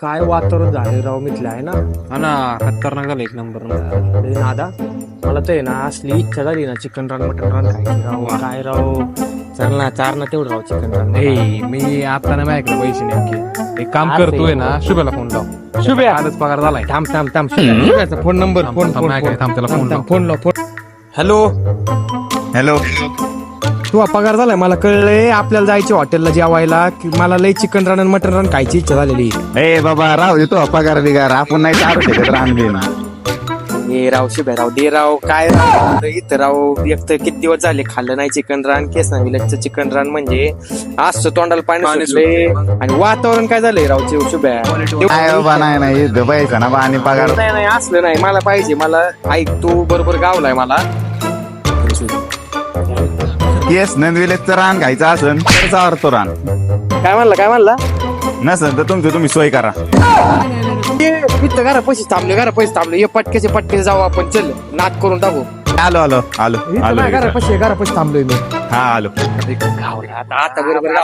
काय वातावरण झाले राव मिथलं आहे ना? हा ना खतरनाक झालं एक नंबर अरे नादा मला तर आहे ना असली इच्छा झाली ना चिकन रान मटन रान खायची राव. काय राव? चल ना चार ना तेवढं राव चिकन रान ए मी आता नाही माझ्याकडे पैसे नेमके एक काम. करतोय ना शुभ्याला फोन लाव. शुभ्या! आजच पगार झालाय. थांब थांब थांब शुभ्याचा फोन नंबर फोन थांब, फोन नाही काय, थांब, त्याला फोन लाव. फोन लाव फोन हॅलो हॅलो तू पगार झालाय. मला कळलंय आपल्याला जायचे हॉटेलला जेवायला. की मला लय चिकन रान आणि मटन रान खायची इच्छा झालेली. ए बाबा राव देतो पगार बिगार. आपण नाही चालू शकत रानबीन हे राव शिब्या राव दे राव. काय राव? इथं राव एक तर किती दिवस झाले खाल्लं नाही चिकन रान केस ना विलटचं चिकन रान म्हणजे. असं तोंडाला पाणी सुटले आणि वातावरण काय झालंय राव चिव शुभ्या? काय बाबा नाही नाही. ना बा आणि पगार नाही नाही असलं नाही. मला पाहिजे. मला ऐक तू बरोबर गावलाय मला. केस नंदविलेचं रान घ्यायचं असन तर चावरतो रान. काय म्हणला काय म्हणला? नसन तर तुमचं तुम्ही सोय करा. इथं घरा पैसे थांबले घरा पैसे थांबले. ये पटकेचे पटके जाऊ आपण चल. नाक करून टाकू. आलो आलो आलो आलो घरा पैसे घरा पैसे थांबलोय मी. हा आलो. गावला आता आता बरोबर